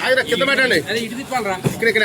లాగిరా కింద పెట్టండి అదే ఇటు తిప్పాలరా ఇక్కడ ఇక్కడ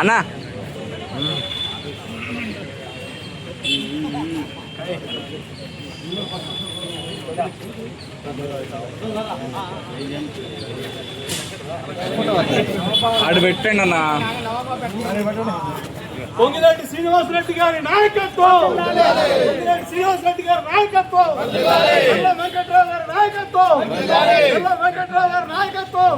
అన్నా. ఆడు పెట్టండి అన్న. పొంగిరెడ్డి శ్రీనివాస్ రెడ్డి గారి నాయకత్వం! పొంగిరెడ్డి శ్రీనివాస్ రెడ్డి గారి నాయకత్వం! వెంకట్రావు గారి నాయకత్వం! వెంకట్రావు గారి నాయకత్వం!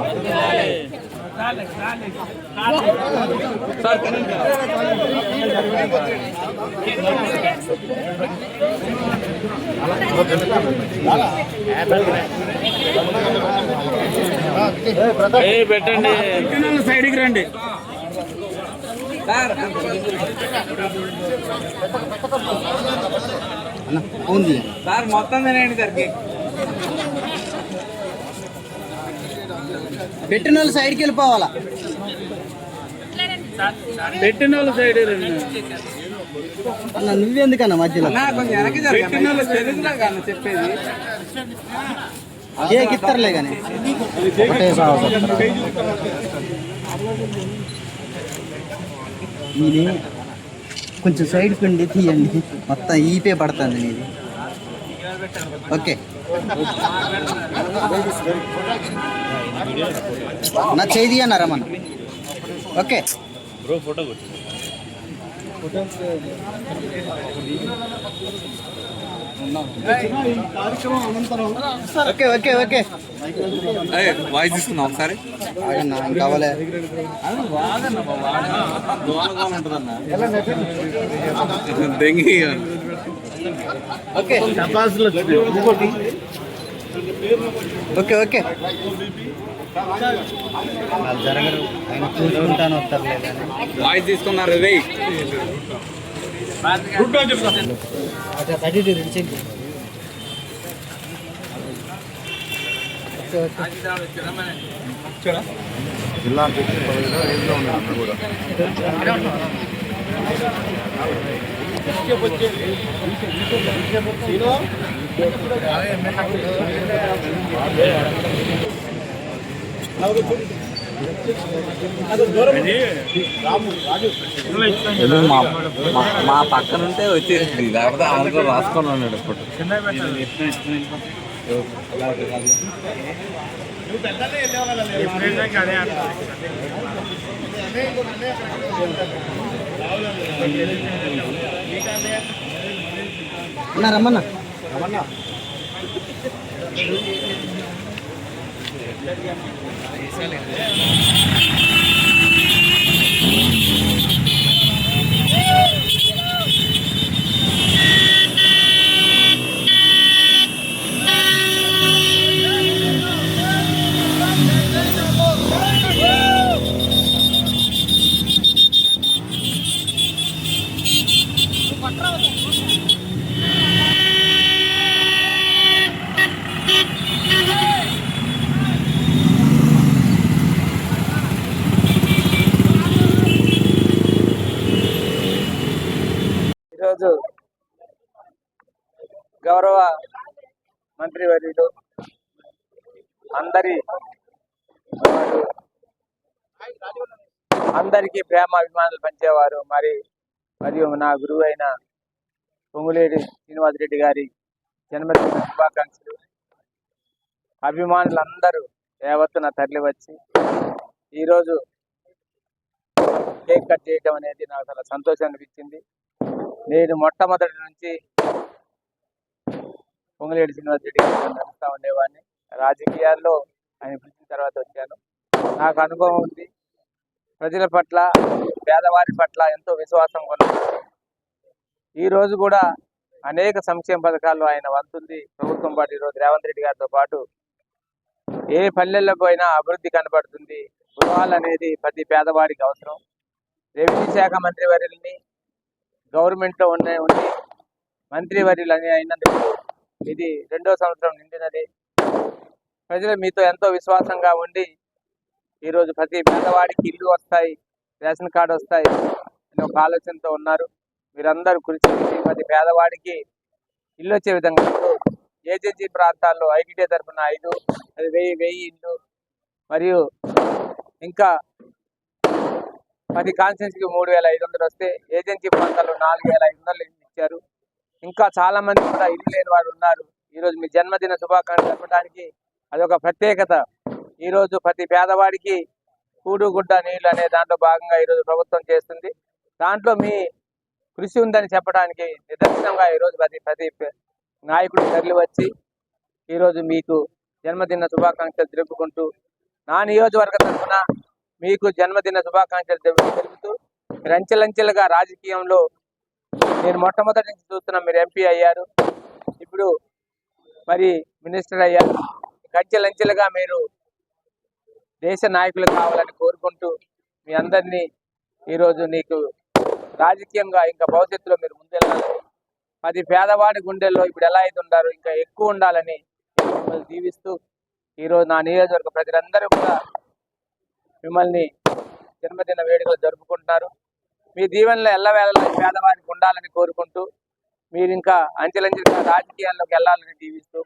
పెట్టండి సైడ్కి రండి సార్ మొత్తం తినండి సార్కి పెట్టిన వాళ్ళు సైడ్కి వెళ్ళిపోవాలా? పెట్టిన వాళ్ళు సైడ్ అన్న నువ్వెందుకన్నా మధ్యలో? చెప్పేది? కేక్ ఇస్తారులే కానీ ఇది కొంచెం సైడ్ పిండి తీయండి. మొత్తం ఈపే పడుతుంది నీది. ఓకే. నా చేయి అన్నారా మన? Okay. Okay okay okay. Voice తీసుకుందాం ఒకసారి? కావాలే దెంగి ఓకే. Okay okay. వాళ్ళు జరగరు. ఆయన కానీ వాయిస్ తీసుకున్నారు రే జిల్లా అధ్యక్షుడు పదవిలో కూడా. మా పక్కన ఉంటే వచ్చేసింది. లేకపోతే ఆమెతో రాసుకొని ఉన్నాడు ఇప్పుడు. అన్నా రమ్మన్నా. ఈరోజు గౌరవ మంత్రివర్యులు అందరి అందరికీ ప్రేమ అభిమానులు పంచేవారు. మరి మరియు నా గురువు అయిన పొంగులేటి శ్రీనివాసరెడ్డి గారి జన్మదిన శుభాకాంక్షలు. అభిమానులందరూ యావత్తున తరలి వచ్చి ఈరోజు కేక్ కట్ చేయడం అనేది నాకు చాలా సంతోషం అనిపించింది. నేను మొట్టమొదటి నుంచి పొంగలేడు శ్రీనివాస రెడ్డి నడుస్తూ ఉండేవాడిని. రాజకీయాల్లో ఆయన పిలిచిన తర్వాత వచ్చాను. నాకు అనుభవం ఉంది. ప్రజల పట్ల పేదవారి పట్ల ఎంతో విశ్వాసం కొన్నాను ఈ రోజు కూడా అనేక సంక్షేమ పథకాలు ఆయన వంతుంది. ప్రభుత్వం పాటు ఈరోజు రేవంత్ రెడ్డి గారితో పాటు ఏ పల్లెల్లో పోయినా అభివృద్ధి కనబడుతుంది. గృహాలు అనేది ప్రతి పేదవాడికి అవసరం. రెవెన్యూ శాఖ మంత్రి వర్యుల్ని గవర్నమెంట్లో ఉన్న ఉండి మంత్రి వర్యులు అయినందుకు ఇది రెండో సంవత్సరం నిండినది. ప్రజలు మీతో ఎంతో విశ్వాసంగా ఉండి ఈరోజు ప్రతి పేదవాడికి ఇల్లు వస్తాయి రేషన్ కార్డు వస్తాయి అని ఒక ఆలోచనతో ఉన్నారు. మీరందరూ కృషి చేసి ప్రతి పేదవాడికి ఇల్లు వచ్చే విధంగా ఏజెన్సీ ప్రాంతాల్లో ఐటీటీ తరఫున ఐదు అది వెయ్యి వెయ్యి ఇల్లు. మరియు ఇంకా పది కాన్సెన్స్కి మూడు వేల ఐదు వందలు వస్తే ఏజెన్సీ ప్రాంతాల్లో నాలుగు వేల ఐదు వందలు ఇచ్చారు. ఇంకా చాలా మంది కూడా ఇల్లు లేని వారు ఉన్నారు. ఈరోజు మీ జన్మదిన శుభాకాంక్షలు చెప్పడానికి అదొక ప్రత్యేకత. ఈరోజు ప్రతి పేదవాడికి కూడు గుడ్డ నీళ్ళు అనే దాంట్లో భాగంగా ఈరోజు ప్రభుత్వం చేస్తుంది. దాంట్లో మీ కృషి ఉందని చెప్పడానికి నిదర్శనంగా ఈరోజు ప్రతి ప్రతి నాయకుడు తరలి వచ్చి ఈరోజు మీకు జన్మదిన శుభాకాంక్షలు తెలుపుకుంటూ నా నియోజకవర్గ తరఫున మీకు జన్మదిన శుభాకాంక్షలు తెలుపుతూ రంచెలంచెలుగా రాజకీయంలో నేను మొట్టమొదటి నుంచి చూస్తున్నా మీరు ఎంపీ అయ్యారు. ఇప్పుడు మరి మినిస్టర్ అయ్యారు. అంచెలంచెలుగా మీరు దేశ నాయకులు కావాలని కోరుకుంటూ మీ అందరినీ ఈరోజు నీకు రాజకీయంగా ఇంకా భవిష్యత్తులో మీరు ముందెళ్ళాలని పది పేదవాడి గుండెల్లో ఇప్పుడు ఎలా అయితే ఉండారో ఇంకా ఎక్కువ ఉండాలని దీవిస్తూ ఈరోజు నా నియోజకవర్గ ప్రజలందరూ కూడా మిమ్మల్ని జన్మదిన వేడుకలు జరుపుకుంటున్నారు. మీ దీవెనలో ఎల్లవేళలా పేదవారికి ఉండాలని కోరుకుంటూ మీరు ఇంకా అంచెలంచెలుగా రాజకీయాల్లోకి వెళ్ళాలని దీవిస్తూ